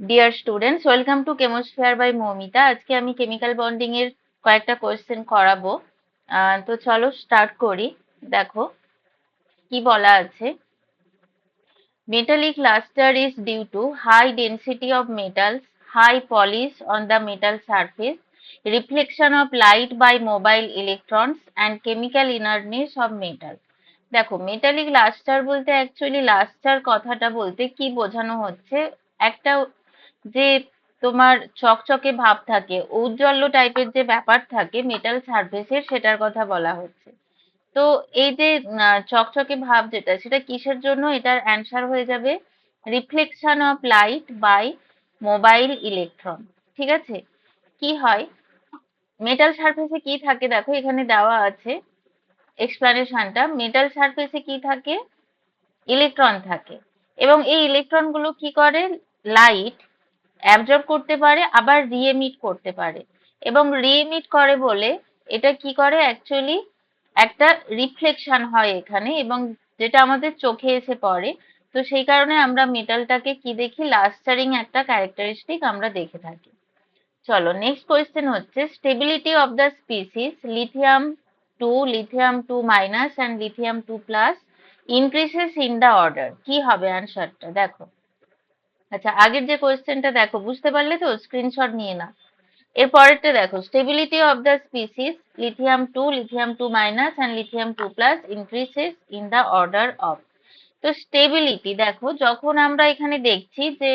Dear students welcome to chemosphere by Moumita আজকে আমি chemical bonding এর কয়েকটা কোয়েশ্চেন করাবো। তো চলো স্টার্ট করি। দেখো, কি বলা আছে? Metallic lustre is due to high density of metals high polish on the metal surface reflection of light by mobile electrons and chemical inertness of metal দেখো মেটালিক লাস্টার বলতে অ্যাকচুয়ালি লাস্টার কথাটা বলতে কি বোঝানো হচ্ছে? একটা যে তোমার চকচকে ভাব থাকে, ঔজ্জ্বল্য টাইপের যে ব্যাপার থাকে মেটাল সারফেসের সেটার কথা বলা হচ্ছে। তো এই যে চকচকে ভাব যেটা, সেটা কিসের জন্য? এটার অ্যান্সার হয়ে যাবে reflection of light by mobile electron ঠিক আছে? কি হয়? মেটাল সারফেসে কি থাকে? দেখো, এখানে দেওয়া আছে এক্সপ্লানেশনটা মেটাল সারফেসে কি থাকে? ইলেকট্রন থাকে। এবং এই ইলেকট্রনগুলো কি করে? লাইট অ্যাবজর্ব করতে পারে, আবার রিএমিট করতে পারে। এবং রিএমিট করে বলে এটা কি করে অ্যাকচুয়ালি একটা রিফ্লেকশন হয় এখানে এবং যেটা আমাদের চোখে এসে পড়ে। তো সেই কারণে আমরা মেটালটাকে কি দেখি? লাস্টারিং একটা ক্যারেক্টারিস্টিক আমরা দেখে থাকি। চলো নেক্সট কোয়েশ্চেন হচ্ছে stability of the species lithium two lithium two minus and lithium two plus increases in the order কি হবে অ্যান্সারটা দেখো। আচ্ছা আগের যে কোয়েশ্চেনটা দেখো, বুঝতে পারলে তো স্ক্রিনশট নিয়ে না এর পরেরটা দেখো stability of the species lithium two lithium two minus and lithium two plus increases in the order of তো স্টেবিলিটি দেখো, যখন আমরা এখানে দেখছি যে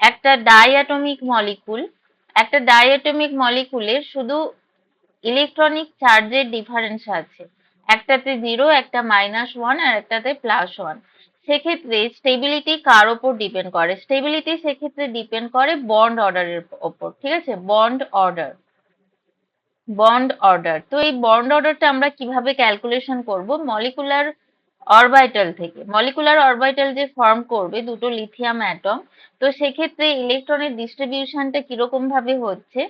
একটা ডাইঅ্যাটমিক মলিকুল একটা ডাইঅ্যাটমিক মলিকুলের শুধু ইলেকট্রনিক চার্জের ডিফারেন্স আছে। একটাতে জিরো একটা মাইনাস ওয়ান আর একটাতে প্লাস ওয়ান সেক্ষেত্রে স্টেবিলিটি কার ওপর ডিপেন্ড করে? স্টেবিলিটি সেক্ষেত্রে ডিপেন্ড করে বন্ড অর্ডারের ওপর ঠিক আছে? বন্ড অর্ডার বন্ড অর্ডার তো এই বন্ড অর্ডারটা আমরা কীভাবে ক্যালকুলেশন করব? মলিকুলার অরবাইটাল থেকে। মলিকুলার অরবাইটাল যে ফর্ম করবে, দুটো লিথিয়াম অ্যাটম তো সেক্ষেত্রে ইলেকট্রনের ডিস্ট্রিবিউশনটা কীরকম ভাবে হচ্ছে?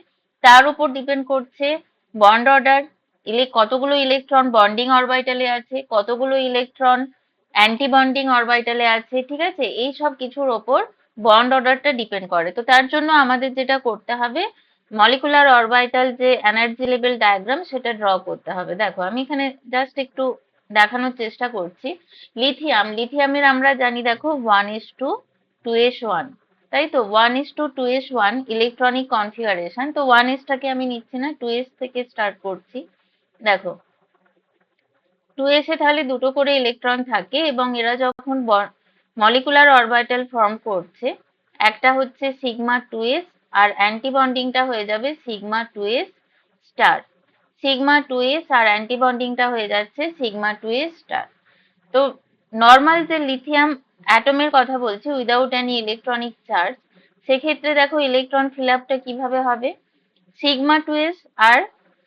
তার উপর ডিপেন্ড করছে বন্ড অর্ডার ইলে, কতগুলো ইলেকট্রন বন্ডিং অরবাইটালে আছে, কতগুলো ইলেকট্রন অ্যান্টি বন্ডিং অরবাইটালে আছে, ঠিক আছে? এই সব কিছুর ওপর বন্ড অর্ডারটা ডিপেন্ড করে। তো তার জন্য আমাদের যেটা করতে হবে মলিকুলার অরবাইটাল যে এনার্জি লেভেল ডায়াগ্রাম সেটা ড্র করতে হবে। দেখো, আমি এখানে জাস্ট একটু দেখানোর চেষ্টা করছি। লিথিয়াম লিথিয়ামের আমরা জানি, দেখো one s two two s one তাই তো? One s two two s one electronic configuration তো ওয়ান এসটাকে আমি নিচ্ছি না টু এস থেকে স্টার্ট করছি। দেখো টু এসে তাহলে দুটো করে ইলেকট্রন থাকে এবং এরা যখন মলিকুলার অরবিটাল ফর্ম করছে, একটা হচ্ছে সিগমা টু এস আর অ্যান্টি বন্ডিংটা হয়ে যাবে sigma two s star sigma two s আর অ্যান্টি বন্ডিংটা হয়ে যাচ্ছে সিগমা টু এস স্টার তো নর্মাল যে লিথিয়াম অ্যাটমের কথা বলছি উইদাউট এনি ইলেকট্রনিক চার্জ সেক্ষেত্রে দেখো ইলেকট্রন ফিল আপটা কীভাবে হবে? সিগমা টু এস আর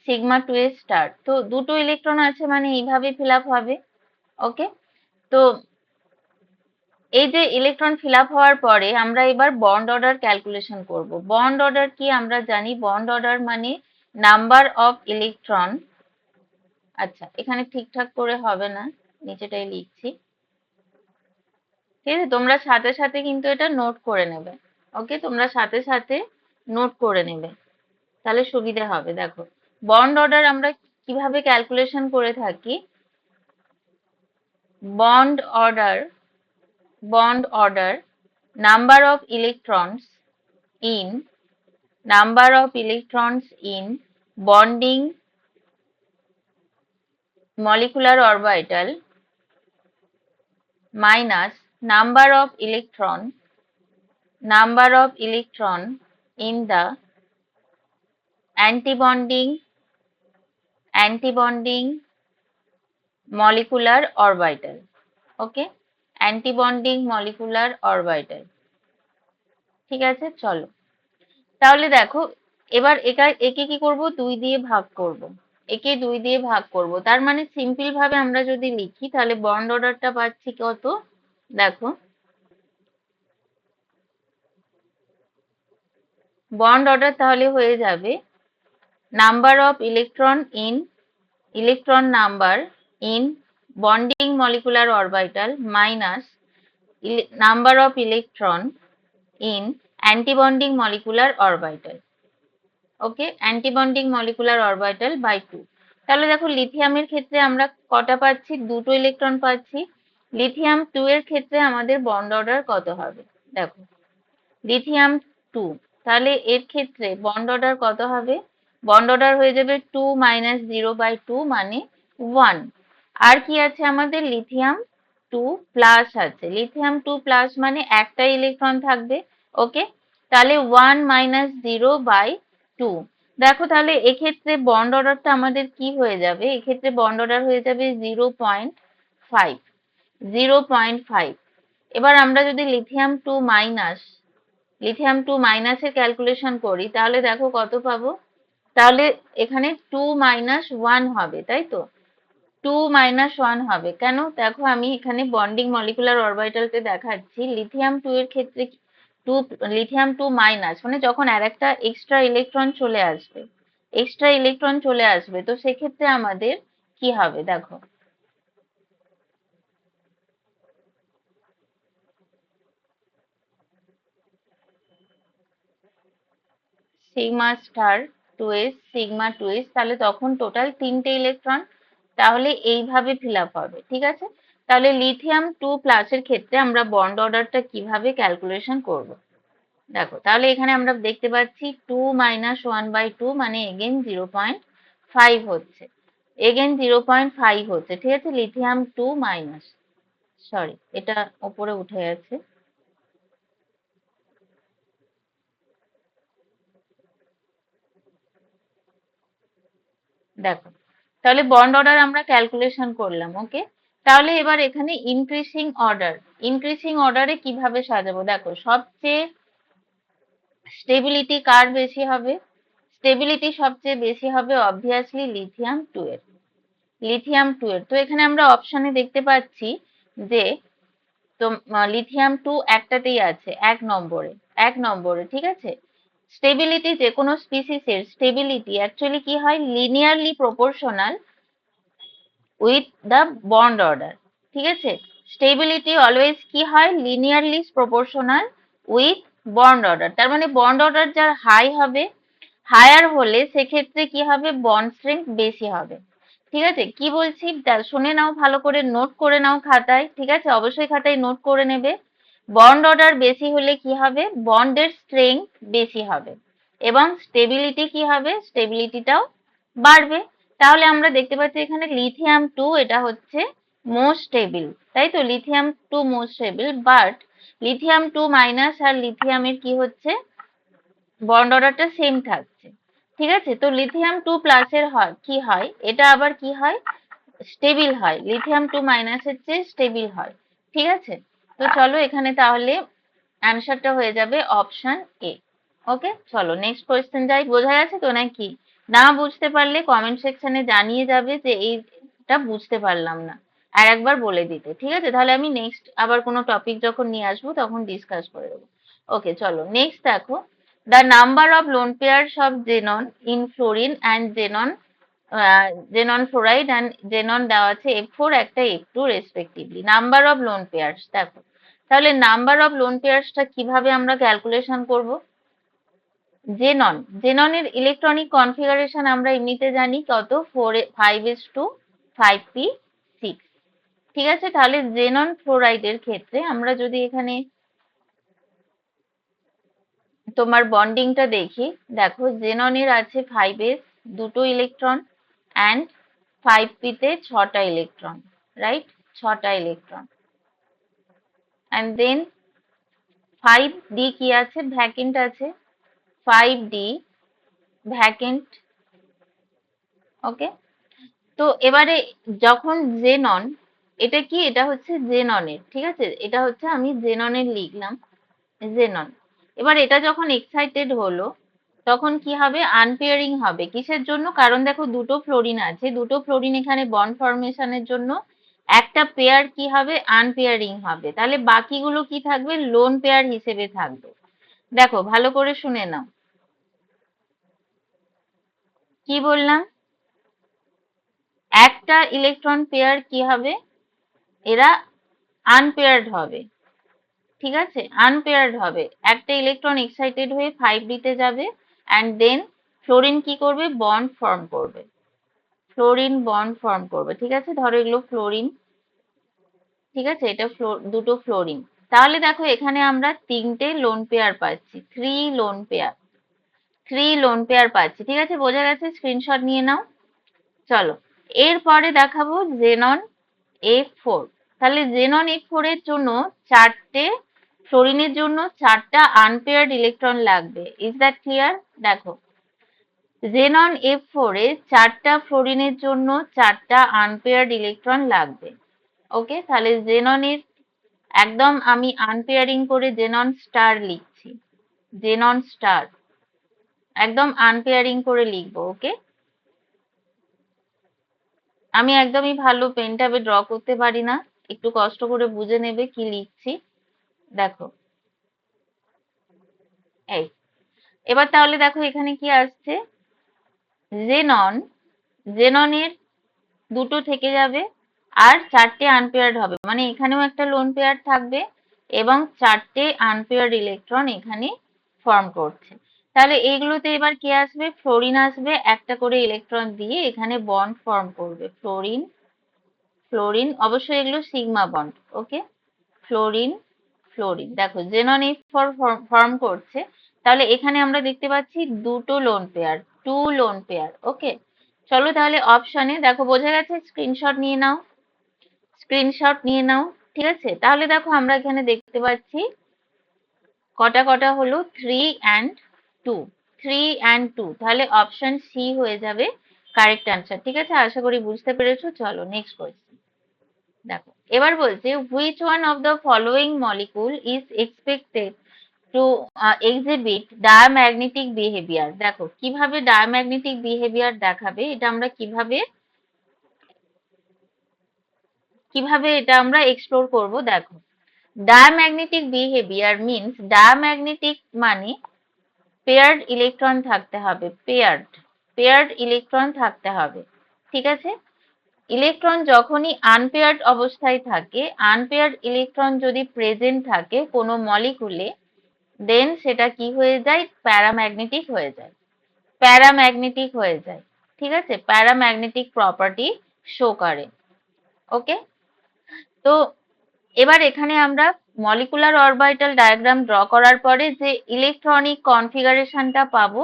সিগমা টু এস স্টার তো দুটো ইলেকট্রন আছে মানে এইভাবে ফিল হবে। ওকে তো এই যে ইলেকট্রন ফিল হওয়ার পরে আমরা এবার বন্ড অর্ডার ক্যালকুলেশন করব। বন্ড অর্ডার কি আমরা জানি? বন্ড অর্ডার মানে নাম্বার অফ ইলেকট্রন আচ্ছা এখানে ঠিকঠাক করে হবে না, নিচেটাই লিখছি। ঠিক আছে, তোমরা সাথে সাথে কিন্তু এটা নোট করে নেবে। ওকে তোমরা সাথে সাথে নোট করে নেবে। তাহলে সুবিধা হবে, দেখো। বন্ড অর্ডার আমরা কীভাবে ক্যালকুলেশন করে থাকি? Bond order bond order number of electrons in number of electrons in bonding molecular orbital minus number of electron number of electron in the antibonding antibonding, molecular orbital okay? Antibonding molecular orbital ঠিক আছে? চলো। তাহলে দেখো, এবার একা একে কি করব? দুই দিয়ে ভাগ করব। একে দুই দিয়ে ভাগ করব। তার মানে সিম্পল ভাবে আমরা যদি লিখি, তাহলে বন্ড অর্ডারটা পাচ্ছি কত? দেখো। বন্ড অর্ডার তাহলে হয়ে যাবে number of electron in electron number in bonding molecular orbital minus number of electron in antibonding molecular orbital okay antibonding molecular orbital by two তাহলে দেখো লিথিয়ামের ক্ষেত্রে আমরা কটা পাচ্ছি? দুটো ইলেকট্রন পাচ্ছি। লিথিয়াম টু এর ক্ষেত্রে আমাদের বন্ড অর্ডার কত হবে? দেখো লিথিয়াম টু তাহলে এর ক্ষেত্রে বন্ড অর্ডার কত হবে? বন্ড অর্ডার হয়ে যাবে two minus zero by two মানে ওয়ান আর কি আছে আমাদের? লিথিয়াম টু প্লাস আছে। লিথিয়াম টু প্লাস মানে একটা ইলেকট্রন থাকবে। ওকে তাহলে one minus zero by two দেখো তাহলে এক্ষেত্রে বন্ড অর্ডারটা আমাদের কি হয়ে যাবে? এক্ষেত্রে বন্ড অর্ডার হয়ে যাবে zero point five zero point five এবার আমরা যদি lithium two minus lithium two মাইনাসের ক্যালকুলেশন করি, তাহলে দেখো কত পাবো? তাহলে এখানে টু মাইনাস ওয়ান হবে, তাই তো? টু মাইনাস ওয়ান হবে। কেন? দেখো আমি এখানে বন্ডিং মলিকুলার অরবিটালতে দেখাচ্ছি লিথিয়াম টু এর ক্ষেত্রে টু লিথিয়াম টু মাইনাস মানে যখন আর একটা এক্সট্রা ইলেকট্রন চলে আসবে এক্সট্রা ইলেকট্রন চলে আসবে, তো সেক্ষেত্রে আমাদের কি হবে? দেখো। Sigma star two sigma two s তাহলে তখন টোটাল তিনটে ইলেকট্রন তাহলে এইভাবে ফিল আপ হবে, ঠিক আছে? তাহলে লিথিয়াম টু প্লাসের ক্ষেত্রে আমরা বন্ড অর্ডারটা কীভাবে ক্যালকুলেশন করব? দেখো, তাহলে এখানে আমরা দেখতে পাচ্ছি two minus one by two মানে এগেন জিরো পয়েন্ট ফাইভ হচ্ছে। এগেন জিরো পয়েন্ট ফাইভ হচ্ছে, ঠিক আছে? লিথিয়াম টু মাইনাস সরি এটা ওপরে উঠে গেছে। দেখো, তাহলে বন্ড অর্ডার আমরা ক্যালকুলেশন করলাম ওকে তাহলে এবার এখানে ইনক্রিসিং অর্ডার ইনক্রিসিং অর্ডারে কীভাবে সাজাবো? দেখো, সবচেয়ে স্টেবিলিটি কার বেশি হবে? স্টেবিলিটি সবচেয়ে বেশি হবে অবভিয়াসলি লিথিয়াম টু এর লিথিয়াম টু এর। তো এখানে আমরা অপশনে দেখতে পাচ্ছি যে, তো লিথিয়াম টু একটাতেই আছে, এক নম্বরে এক নম্বরে, ঠিক আছে? স্টেবিলিটি যে কোনো স্পিসিসের স্টেবিলিটি অ্যাকচুয়ালি কি হয়? Linearly proportional with the bond order ঠিক আছে? স্টেবিলিটি অলওয়েজ কি হয়? Linearly proportional with bond order তার মানে বন্ড অর্ডার যার হাই হবে হায়ার হলে সেক্ষেত্রে কি হবে? বন্ড স্ট্রেংথ বেশি হবে, ঠিক আছে? কি বলছি? শুনে নাও, ভালো করে নোট করে নাও খাতায়, ঠিক আছে? অবশ্যই খাতায় নোট করে নেবে। বন্ড অর্ডার বেশি হলে কি হবে? বন্ডের স্ট্রেংথ বেশি হবে। এবং স্টেবিলিটি কি হবে? স্টেবিলিটিটাও বাড়বে। তাহলে আমরা দেখতে পাচ্ছি এখানে লিথিয়াম টু এটা হচ্ছে মোস্ট স্টেবিল তাই তো? Lithium two most stable but lithium two minus আর লিথিয়ামের কি হচ্ছে? বন্ড অর্ডারটা সেম থাকছে। ঠিক আছে? তো লিথিয়াম টু প্লাসের হয়, কি হয়? এটা আবার কি হয়? স্টেবিল হয়। লিথিয়াম টু মাইনাসের চেয়ে স্টেবিল হয়। ঠিক আছে? তো চলো এখানে তাহলে অ্যান্সারটা হয়ে যাবে অপশন এ ওকে চলো নেক্সট কোয়েশ্চেন যাই। বোঝা যাচ্ছে তো নাকি? না বুঝতে পারলে কমেন্ট সেকশনে জানিয়ে যাবে যে এইটা বুঝতে পারলাম না। আর একবার বলে দিতে, ঠিক আছে? তাহলে আমি নেক্সট আবার কোনো টপিক যখন নিয়ে আসব তখন ডিসকাস করে দেবো। ওকে চলো নেক্সট দেখো। The number of lone pairs of xenon in fluorine and xenon xenon fluoride and xenon দেওয়া আছে এফ ফোর একটা F two respectively number of lone pairs দেখো। তাহলে নাম্বার অফ লোন পেয়ার্সটা কীভাবে আমরা ক্যালকুলেশন করব? জেনন জেননের ইলেকট্রনিক কনফিগারেশন আমরা এমনিতে জানি কত? Four five s two five p six ঠিক আছে? তাহলে জেনন ফ্লোরাইডের ক্ষেত্রে আমরা যদি এখানে তোমার বন্ডিংটা দেখি, দেখো জেননের আছে ফাইভ এস দুটো ইলেকট্রন অ্যান্ড ফাইভ পিতে ছটা ইলেকট্রন রাইট ছটা electron and then five d কি আছে? ভ্যাকেন্ট আছে। ফাইভ ডি ভ্যাকেন্ট ওকে তো এবারে যখন জেনন এটা কি? এটা হচ্ছে জেননের ঠিক আছে? এটা হচ্ছে আমি জেননের লিখলাম জেনন এবার এটা যখন এক্সাইটেড হলো, তখন কি হবে? আনপেয়ারিং হবে। কিসের জন্য? কারণ দেখো দুটো ফ্লোরিন আছে। দুটো ফ্লোরিন এখানে বন্ড ফরমেশনের জন্য একটা পেয়ার কি হবে? আনপেয়ারিং হবে। তাহলে বাকিগুলো কি থাকবে? লোন পেয়ার হিসেবে থাকবে। দেখো, ভালো করে শুনে নাও। কি বললাম? একটা ইলেকট্রন পেয়ার কি হবে? এরা আনপেয়ার্ড হবে। ঠিক আছে? আনপেয়ার্ড হবে। একটা ইলেকট্রন এক্সাইটেড হয়ে ফাইভ ডিতে যাবে অ্যান্ড দেন ফ্লোরিন কি করবে? বন্ড ফর্ম করবে। ফ্লোরিন বন্ড ফর্ম করবে। ঠিক আছে? ধরো এগুলো ফ্লোরিন ঠিক আছে? এটা ফ্লোর দুটো ফ্লোরিন তাহলে দেখো এখানে আমরা তিনটে লোন পেয়ার পাচ্ছি। Three lone pair three lone pair পাচ্ছি। ঠিক আছে? বোঝা গেছে? স্ক্রিনশট নিয়ে নাও। চলো। এরপরে দেখাবো জেনন এফ ফোর তাহলে জেনন এফ ফোর এর জন্য চারটে ফ্লোরিনের জন্য চারটা আনপেয়ার্ড ইলেকট্রন লাগবে। ইজ দ্যাট ক্লিয়ার দেখো। জেনন এফ ফোর এ চারটা ফ্লোরিনের জন্য চারটা আনপেয়ার্ড ইলেকট্রন লাগবে। ওকে তাহলে জেননের একদম আমি আনপেয়ারিং করে জেনন স্টার লিখছি। জেনন স্টার একদম আনপেয়ারিং করে লিখব ওকে আমি একদমই ভালো পেন ট্যাবে ড্র করতে পারি না। একটু কষ্ট করে বুঝে নেবে কি লিখছি। দেখো। এই। এবার তাহলে দেখো এখানে কি আসছে? জেনন জেননের দুটো থেকে যাবে। আর চারটে আনপেয়ার্ড হবে। মানে এখানেও একটা লোন পেয়ার থাকবে এবং চারটে আনপেয়ার্ড ইলেকট্রন এখানে ফর্ম করছে। তাহলে এইগুলোতে এবার কি আসবে? ফ্লোরিন আসবে। একটা করে ইলেকট্রন দিয়ে এখানে বন্ড ফর্ম করবে। ফ্লোরিন ফ্লোরিন অবশ্যই এগুলো sigma bond okay fluorine fluorine দেখো জেনন ফর ফর্ম করছে। তাহলে এখানে আমরা দেখতে পাচ্ছি দুটো lone pair two lone pair okay চলো তাহলে অপশনে দেখো, বোঝা গেছে? স্ক্রিনশট নিয়ে নাও। স্ক্রিনশট নিয়ে নাও, ঠিক আছে? তাহলে দেখো আমরা এখানে দেখতে পাচ্ছি কটা কটা হলো? Three and two three and two তাহলে অপশন সি হয়ে যাবে কারেক্ট অ্যান্সার ঠিক আছে? আশা করি বুঝতে পেরেছ। চলো নেক্সট কোয়েশ্চেন দেখো, এবার বলছে which one of the following molecule is expected to exhibit diamagnetic behaviour দেখো, কীভাবে ডায়াম্যাগনেটিক বিহেভিয়ার দেখাবে? এটা আমরা কীভাবে কীভাবে এটা আমরা এক্সপ্লোর করব? দেখো ডায়াম্যাগনেটিক বিহেভিয়ার মিনস ডায়াম্যাগনেটিক মানে পেয়ার্ড ইলেকট্রন থাকতে হবে পেয়ার্ড পেয়ার্ড ইলেকট্রন থাকতে হবে, ঠিক আছে? ইলেকট্রন যখনই আনপেয়ার্ড অবস্থায় থাকে আনপেয়ার্ড ইলেকট্রন যদি প্রেজেন্ট থাকে কোনো মলিকুলে দেন সেটা কি হয়ে যায়? প্যারাম্যাগনেটিক হয়ে যায় প্যারাম্যাগনেটিক হয়ে যায়, ঠিক আছে? প্যারাম্যাগনেটিক প্রপার্টি শো করে ওকে তো এবার এখানে আমরা মলিকুলার অরবিটাল ডায়াগ্রাম ড্র করার পরে যে ইলেকট্রনিক কনফিগারেশনটা পাবো,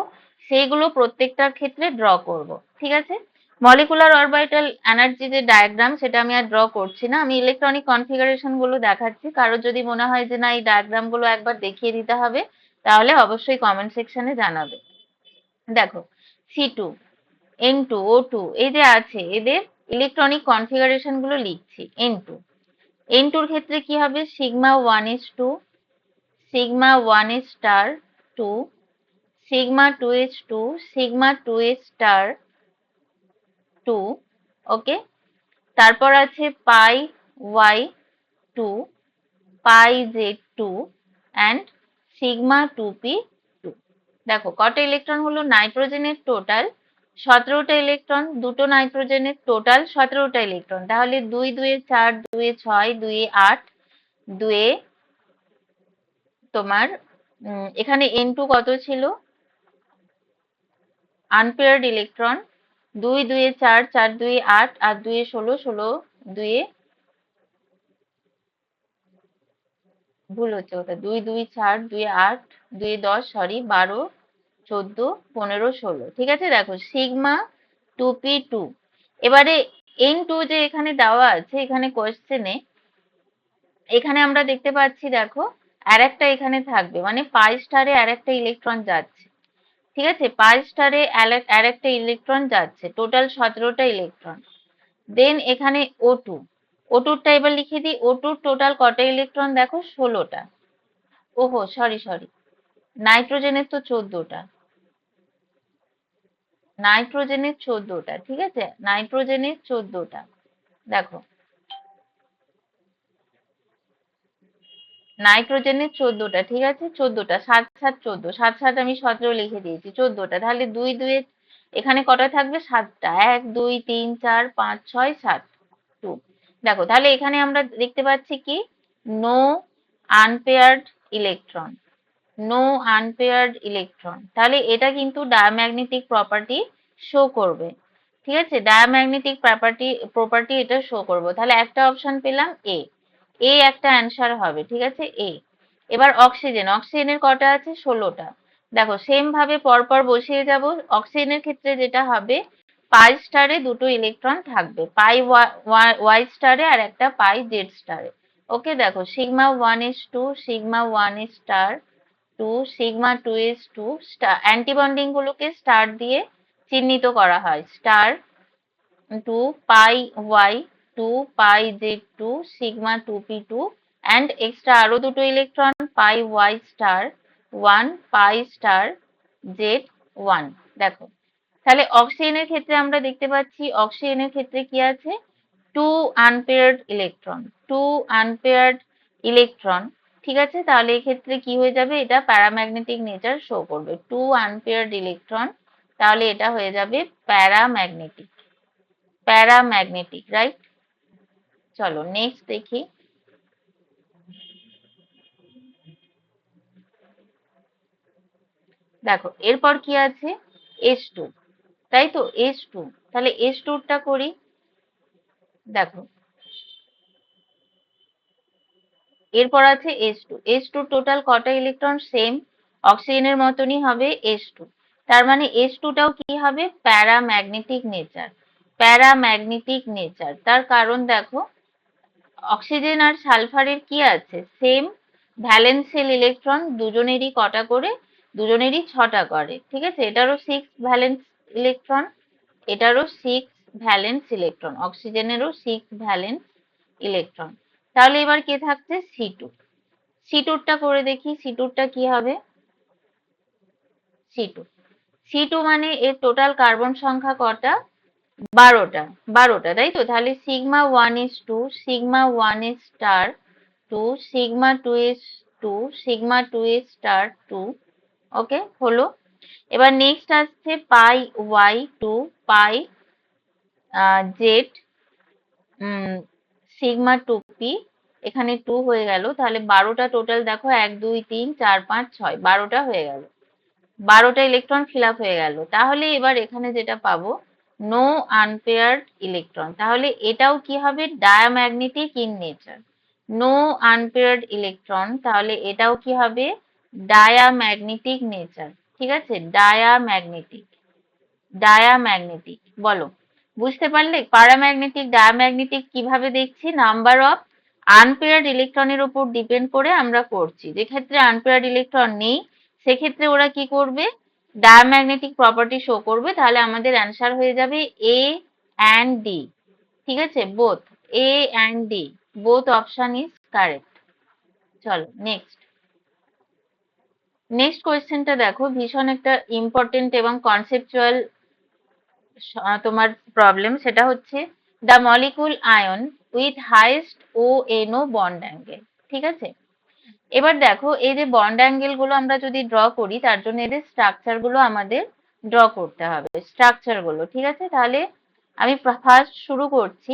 সেইগুলো প্রত্যেকটার ক্ষেত্রে ড্র করব, ঠিক আছে? মলিকুলার অরবিটাল এনার্জি যে ডায়াগ্রাম সেটা আমি আর ড্র করছি না। আমি ইলেকট্রনিক কনফিগারেশনগুলো দেখাচ্ছি। কারোর যদি মনে হয় যে না, এই ডায়াগ্রামগুলো একবার দেখিয়ে দিতে হবে, তাহলে অবশ্যই কমেন্ট সেকশনে জানাবে। দেখো C two N two O two এই যে আছে, এদের ইলেকট্রনিক কনফিগারেশনগুলো লিখছি এন টু এন টুর ক্ষেত্রে কি হবে? Sigma one s two sigma one s star two sigma two s two sigma two s star two okay তারপর আছে pi y two pi z two and sigma two p two দেখো, কটা electron হলো? নাইট্রোজেনের total সতেরোটা electron দুটো নাইট্রোজেনের total সতেরোটা ইলেকট্রন তাহলে দুই, দুয়ে চার, দুয়ে ছয়, দুয়ে আট, দুয়ে তোমার এখানে এন টু কত ছিল? আনপেয়ার্ড ইলেকট্রন দুই, দুয়ে চার চার, দুয়ে আট, আর দুয়ে ষোলো ষোলো, দুয়ে ভুল হচ্ছে ওটা। দুই দুই চার দুই আট দুই দশ, সরি, বারো চোদ্দ, পনেরো, ষোলো, ঠিক আছে? দেখো সিগমা টু পি টু এবারে এন টু যে এখানে দেওয়া আছে, এখানে কোয়েশ্চেনে এখানে আমরা দেখতে পাচ্ছি, দেখো, আর একটা এখানে থাকবে মানে পাই স্টারে আর একটা ইলেকট্রন যাচ্ছে, ঠিক আছে? পাই স্টারে আর একটা ইলেকট্রন যাচ্ছে টোটাল সতেরোটা ইলেকট্রন দেন এখানে ও টু ও টুরটা এবার লিখে দিই ও টুর টোটাল কটা ইলেকট্রন দেখো, ষোলোটা। ওহো সরি সরি নাইট্রোজেনের তো চোদ্দটা। নাইট্রোজেনের চোদ্দটা, ঠিক আছে? নাইট্রোজেনের চোদ্দটা। দেখো। নাইট্রোজেনের চোদ্দটা, ঠিক আছে? চোদ্দটা, সাত সাত, চোদ্দ। সাত সাত আমি সতেরো লিখে দিয়েছি, চোদ্দটা। তাহলে দুই দুয়ে এখানে কটা থাকবে? সাতটা। এক, দুই, তিন, চার, পাঁচ, ছয়, সাত। টু। দেখো, তাহলে এখানে আমরা দেখতে পাচ্ছি কি? No unpaired electron no unpaired electron তাহলে এটা কিন্তু ডায়াম্যাগনেটিক প্রপার্টি শো করবে। ঠিক আছে? ডায়াম্যাগনেটিক প্রপার্টি প্রপার্টি এটা শো করব। তাহলে একটা অপশন পেলাম এ এ একটা অ্যান্সার হবে, ঠিক আছে? এ এবার অক্সিজেন অক্সিজেনের কটা আছে? ষোলোটা। দেখো সেম ভাবে পরপর বসিয়ে যাব। অক্সিজেনের ক্ষেত্রে যেটা হবে পাই স্টারে দুটো ইলেকট্রন থাকবে। পাই ওয়াই স্টারে আর একটা পাই জেড স্টারে ওকে দেখো sigma one s two sigma one s star two sigma two s two antibonding গুলোকে স্টার দিয়ে চিহ্নিত করা হয়। Star two pi y two pi z two sigma two p two and extra আরও দুটো electron pi y star one pi star z one দেখো, তাহলে অক্সিজেনের ক্ষেত্রে আমরা দেখতে পাচ্ছি অক্সিজেনের ক্ষেত্রে কি আছে? Two unpaired electron two unpaired electron ঠিক আছে? তাহলে এক্ষেত্রে কি হয়ে যাবে? এটা প্যারাম্যাগনেটিক নেচার শো করবে। টু আনপেয়ার্ড ইলেকট্রন তাহলে এটা হয়ে যাবে প্যারাম্যাগনেটিক প্যারাম্যাগনেটিক রাইট চলো নেক্সট দেখি। দেখো, এরপর কি আছে? এস টু তাই তো এস টু তাহলে এস টুরটা করি। দেখো এরপর আছে s two s two total কটা ইলেকট্রন সেম অক্সিজেনের মতনই হবে এস টু তার মানে এস টুটাও কি হবে? প্যারাম্যাগনেটিক নেচার প্যারাম্যাগনেটিক নেচার তার কারণ দেখো, অক্সিজেন আর সালফারের কি আছে? সেম ভ্যালেন্সিয়াল ইলেকট্রন দুজনেরই কটা করে? দুজনেরই ছটা করে। ঠিক আছে? এটারও সিক্স ভ্যালেন্স ইলেকট্রন এটারও সিক্স ভ্যালেন্স ইলেকট্রন অক্সিজেনেরও সিক্স ভ্যালেন্স ইলেকট্রন তাহলে এবার কে থাকছে? সি টু সি টুরটা করে দেখি সি টুরটা কি হবে? সি টু সি টু মানে এর টোটাল কার্বন সংখ্যা কটা? বারোটা। বারোটা, তাই তো? তাহলে sigma one s two sigma one s star two sigma two s two sigma two s star two okay হলো। এবার নেক্সট আসছে pi y two pi z sigma two p, এখানে টু হয়ে গেল। তাহলে বারোটা টোটাল দেখো, এক, দুই, তিন, চার, পাঁচ, ছয়, বারোটা হয়ে গেল। বারোটা ইলেকট্রন ফিল হয়ে গেল। তাহলে এবার এখানে যেটা পাবো নো আনপেয়ার্ড ইলেকট্রন তাহলে এটাও কি হবে? Diamagnetic in nature no unpaired electron তাহলে এটাও কি হবে? ডায়াম্যাগনেটিক নেচার ঠিক আছে? ডায়াম্যাগনেটিক ডায়াম্যাগনেটিক বলো। বুঝতে পারলে প্যারাম্যাগনেটিক ডায়াম্যাগনেটিক কীভাবে দেখছি? নাম্বার অফ আনপেয়ার্ড ইলেকট্রনের উপর ডিপেন্ড করে আমরা করছি। যে ক্ষেত্রে আনপেয়ার্ড ইলেকট্রন নেই, সেক্ষেত্রে ওরা কি করবে? ডায়াম্যাগনেটিক প্রপার্টি শো করবে, তাহলে আমাদের অ্যান্সার হয়ে যাবে এ অ্যান্ড ডি ঠিক আছে? Both A and D both option is correct চলো নেক্সট নেক্সট কোয়েশ্চেনটা দেখো, ভীষণ একটা ইম্পর্টেন্ট এবং কনসেপচুয়াল তোমার প্রবলেম সেটা হচ্ছে the molecule ion with highest O NO bond angle ঠিক আছে? এবার দেখো, এই যে বন্ড অ্যাঙ্গেলগুলো আমরা যদি ড্র করি, তার জন্য এদের স্ট্রাকচারগুলো আমাদের ড্র করতে হবে স্ট্রাকচারগুলো, ঠিক আছে? তাহলে আমি ফার্স্ট শুরু করছি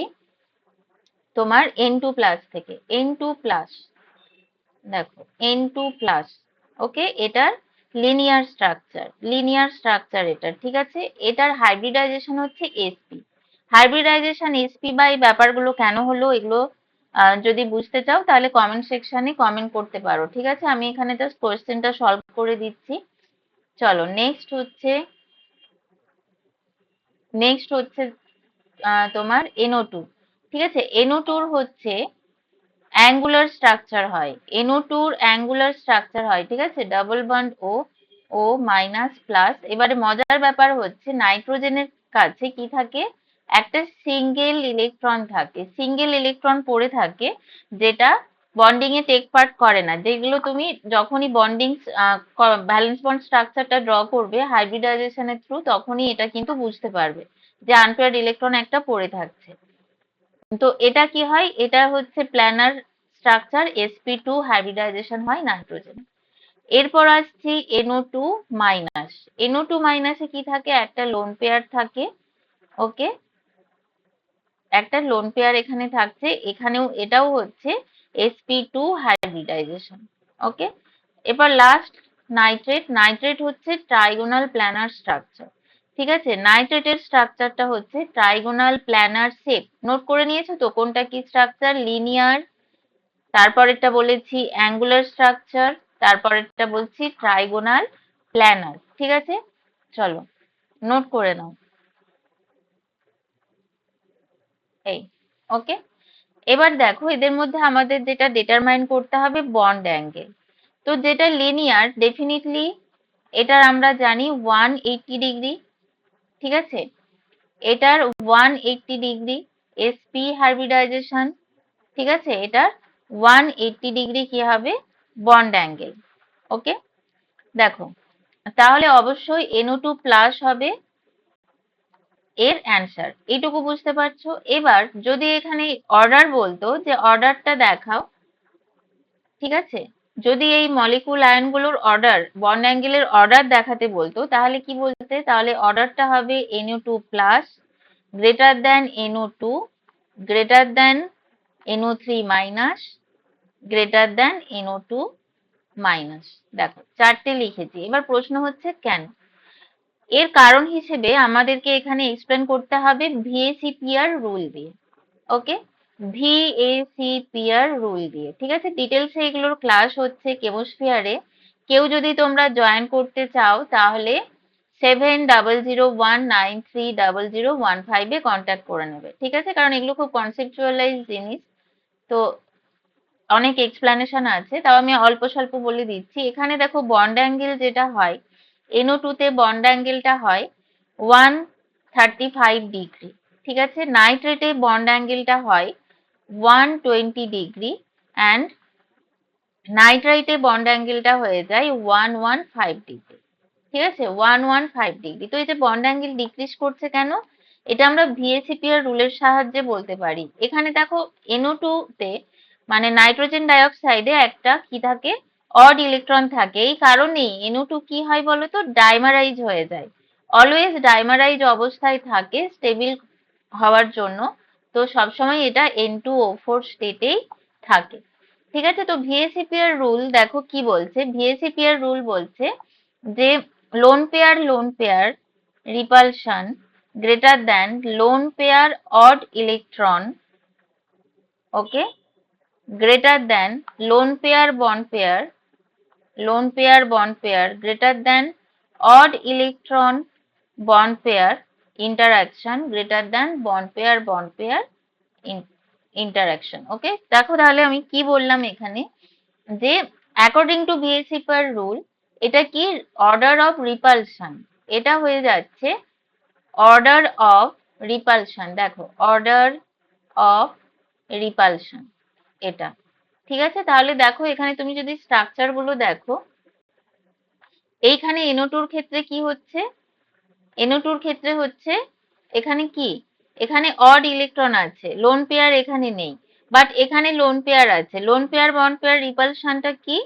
তোমার এন টু প্লাস থেকে এন টু প্লাস দেখো এন টু প্লাস ওকে এটার লিনিয়ার স্ট্রাকচার লিনিয়ার স্ট্রাকচার এটা ঠিক আছে? এটার হাইব্রিডাইজেশন হচ্ছে এসপি হাইব্রিডাইজেশন এসপি বা এই ব্যাপারগুলো কেন হলো? এগুলো যদি বুঝতে চাও, তাহলে কমেন্ট সেকশনে কমেন্ট করতে পারো, ঠিক আছে? আমি এখানে জাস্ট কোয়েশ্চেনটা সলভ করে দিচ্ছি। চলো নেক্সট হচ্ছে নেক্সট হচ্ছে তোমার এনও টু ঠিক আছে? এনও টুর হচ্ছে অ্যাঙ্গুলার স্ট্রাকচার হয়। এনও টুর অ্যাঙ্গুলার স্ট্রাকচার হয়, ঠিক আছে? Double bond O O minus plus এবারে মজার ব্যাপার হচ্ছে নাইট্রোজেনের কাছে কি থাকে? একটা সিঙ্গেল ইলেকট্রন থাকে। সিঙ্গেল ইলেকট্রন পড়ে থাকে, যেটা বন্ডিং এ টেক পার্ট করে না। যেগুলো তুমি যখনই বন্ডিং ব্যালেন্স বন্ড স্ট্রাকচারটা ড্র করবে হাইব্রিডাইজেশনের থ্রু তখনই এটা কিন্তু বুঝতে পারবে যে আনপেয়ার্ড ইলেকট্রন একটা পড়ে থাকছে। তো এটা কি হয়? এটা হচ্ছে planar structure sp2 two hybridization হয় নাইট্রোজেন এরপর আসছি NO2 two minus NO2 two মাইনাসে কি থাকে? একটা লোন পেয়ার থাকে ওকে একটা লোন পেয়ার এখানে থাকছে, এখানেও এটাও হচ্ছে এসপি টু হাইব্রিডাইজেশন ওকে এবার লাস্ট নাইট্রেট নাইট্রেট হচ্ছে ট্রাইগোনাল প্ল্যানার স্ট্রাকচার ঠিক আছে? নাইট্রেটের স্ট্রাকচারটা হচ্ছে ট্রাইগোনাল প্ল্যানার শেপ নোট করে নিয়েছো তো কোনটা কি স্ট্রাকচার লিনিয়ার তারপরেরটা বলেছি অ্যাঙ্গুলার স্ট্রাকচার তারপরেরটা বলছি ট্রাইগোনাল প্ল্যানার ঠিক আছে? চলো নোট করে নাও। এই ওকে এবার দেখো, এদের মধ্যে আমাদের যেটা ডিটারমাইন করতে হবে বন্ড অ্যাঙ্গেল তো যেটা লিনিয়ার ডেফিনেটলি এটার আমরা জানি ওয়ান এইটটি ডিগ্রি ঠিক আছে? এটার one eighty degree SP hybridization ঠিক আছে? এটার ওয়ান এইটটি ডিগ্রি কি হবে? বন্ড অ্যাঙ্গেল ওকে দেখো, তাহলে অবশ্যই এনও টু প্লাস হবে এর অ্যান্সার এইটুকু বুঝতে পারছ? এবার যদি এখানে অর্ডার বলতো যে অর্ডারটা দেখাও, ঠিক আছে? যদি এই মলিকুল আয়নগুলোর অর্ডার বন্ড অ্যাঙ্গেলের অর্ডার দেখাতে বলতো, তাহলে কি বলতে? তাহলে অর্ডারটা হবে NO two plus greater than NO two greater than NO three minus greater than NO two minus দেখো, চারটে লিখেছি। এবার প্রশ্ন হচ্ছে কেন? এর কারণ হিসেবে আমাদেরকে এখানে এক্সপ্লেন করতে হবে ভিএসিপিআর রুল দিয়ে। ওকে ভিএসিপিআর রুল দিয়ে। ঠিক আছে? ডিটেলসে এগুলোর ক্লাস হচ্ছে কেমোস্ফিয়ারে কেউ যদি তোমরা জয়েন করতে চাও, তাহলে seven double zero one nine three double zero one ফাইভে কন্ট্যাক্ট করে নেবে। ঠিক আছে? কারণ এগুলো খুব কনসেপচুয়ালাইজ জিনিস। তো অনেক এক্সপ্লানেশন আছে। তাও আমি অল্প স্বল্প বলে দিচ্ছি। এখানে দেখো বন্ড অ্যাঙ্গেল যেটা হয় এনও টুতে বন্ড অ্যাঙ্গেলটা হয় ওয়ান থার্টি ফাইভ ডিগ্রি ঠিক আছে? নাইট্রেটে বন্ড অ্যাঙ্গেলটা হয় ওয়ান টোয়েন্টি ডিগ্রি অ্যান্ড নাইট্রাইটে বন্ড অ্যাঙ্গেলটা হয়ে যায় ওয়ান ওয়ান ফাইভ ডিগ্রি ঠিক আছে? ওয়ান ওয়ান ফাইভ ডিগ্রি তো এই যে বন্ড অ্যাঙ্গেল ডিক্রিজ করছে কেন? এটা আমরা ভিএসিপিআর রুলের সাহায্যে বলতে পারি। এখানে দেখো এনও টুতে মানে নাইট্রোজেন ডাইঅক্সাইডে একটা কি থাকে? অড ইলেকট্রন থাকে। এই কারণেই এনও টু কি হয় বলতো ডাইমারাইজ হয়ে যায়। অলওয়েজ ডাইমারাইজ অবস্থায় থাকে স্টেবিল হওয়ার জন্য। তো সবসময় এটা এন টু ও ফোর স্টেটেই থাকে। ঠিক আছে? তো ভিএসিপিআর রুল দেখো কি বলছে? ভিএসিপিআর রুল বলছে যে lone pair lone pair repulsion greater than lone pair odd electron okay greater than lone pair, bond pair lone pair, bond pair greater than odd electron, bond pair interaction greater than bond pair bond pair interaction okay দেখো তাহলে আমি কি বললাম এখানে? যে according to BSC per rule এটা কি order of repulsion এটা হয়ে যাচ্ছে অর্ডার অফ রিপালশন দেখো অর্ডার অফ রিপালশন এটা। ঠিক আছে? তাহলে দেখো, এখানে তুমি যদি স্ট্রাকচারগুলো দেখো, এইখানে এনোটুর ক্ষেত্রে কি হচ্ছে? এনো টুর ক্ষেত্রে হচ্ছে এখানে কি? এখানে অড ইলেকট্রন আছে লোন পেয়ার এখানে নেই বাট এখানে লোন পেয়ার আছে। লোন পেয়ার বন্ড পেয়ার রিপালশনটা কি?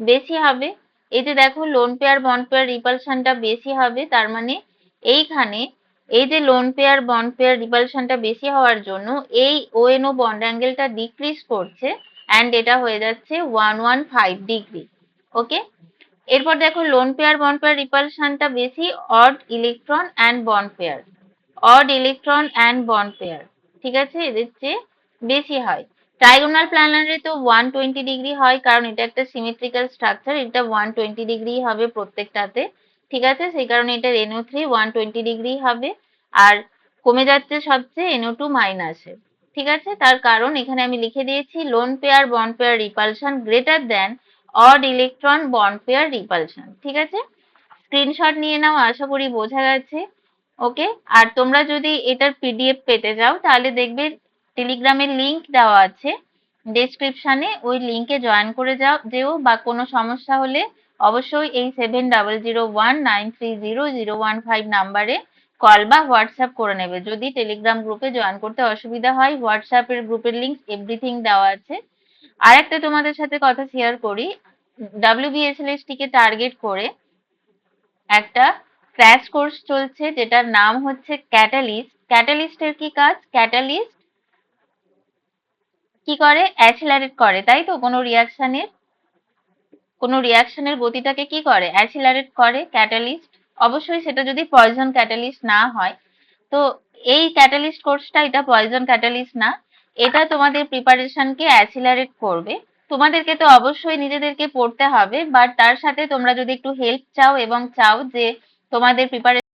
বেশি হবে। এই যে দেখো লোন পেয়ার বন্ড পেয়ার রিপালশনটা বেশি হবে, তার মানে এইখানে এই যে লোন পেয়ার বন্ড পেয়ার রিপালশনটা বেশি হওয়ার জন্য এই ওএনও বন্ড অ্যাঙ্গেলটা ডিক্রিজ করছে অ্যান্ড এটা হয়ে যাচ্ছে one one five degree okay এরপর দেখো লোন পেয়ার বন্ড পেয়ার রিপালশনটা বেশি odd electron and bond pair odd electron and bond pair ঠিক আছে? এদের চেয়ে বেশি হয়। ট্রাইগোনাল প্ল্যানারে তো ওয়ান টোয়েন্টি ডিগ্রি হয়, কারণ এটা একটা সিমেট্রিক্যাল স্ট্রাকচার এটা ওয়ান টোয়েন্টি ডিগ্রি হবে প্রত্যেকটাতে, ঠিক আছে? সেই কারণে এটা NO three one twenty degree হবে, আর কমে যাচ্ছে সবচেয়ে এনও টু মাইনাসে ঠিক আছে? তার কারণ এখানে আমি লিখে দিয়েছি lone pair bond pair repulsion greater than odd electron bond pair repulsion ঠিক আছে? স্ক্রিনশট নিয়ে নাও, আশা করি বোঝা গেছে। ওকে? আর তোমরা যদি এটার পিডিএফ পেতে যাও, তাহলে দেখবে টেলিগ্রামের লিংক দেওয়া আছে। ডেসক্রিপশনে ওই লিংকে জয়েন করে যাও, যেও বা কোনো সমস্যা হলে অবশ্যই এই seven double zero one nine three zero zero one five নাম্বারে কল বা হোয়াটসঅ্যাপ করে নেবে। যদি টেলিগ্রাম গ্রুপে জয়েন করতে অসুবিধা হয় হোয়াটসঅ্যাপের গ্রুপের লিঙ্ক এভরিথিং দেওয়া আছে। আর একটা তোমাদের সাথে কথা শেয়ার করি। ডাব্লিউবিএসএলএস টিকে টার্গেট করে একটা ক্র্যাশ কোর্স চলছে, যেটার নাম হচ্ছে ক্যাটালিস্ট ক্যাটালিস্টের কি কাজ? ক্যাটালিস্ট কি করে? অ্যাসিলারেট করে, তাই তো? কোনো রিয়াকশনের কোনো রিয়াকশনের গতিটাকে কি করে? অ্যাসিলারেট করে ক্যাটালিস্ট অবশ্যই সেটা যদি পয়জন ক্যাটালিস্ট না হয়, তো এই ক্যাটালিস্ট কোর্সটা এটা পয়জন ক্যাটালিস্ট না। এটা তোমাদের প্রিপারেশনকে অ্যাসিলারেট করবে। তোমাদেরকে তো অবশ্যই নিজেদেরকে পড়তে হবে বাট তার সাথে তোমরা যদি একটু হেল্প চাও এবং চাও যে তোমাদের প্রিপারেশন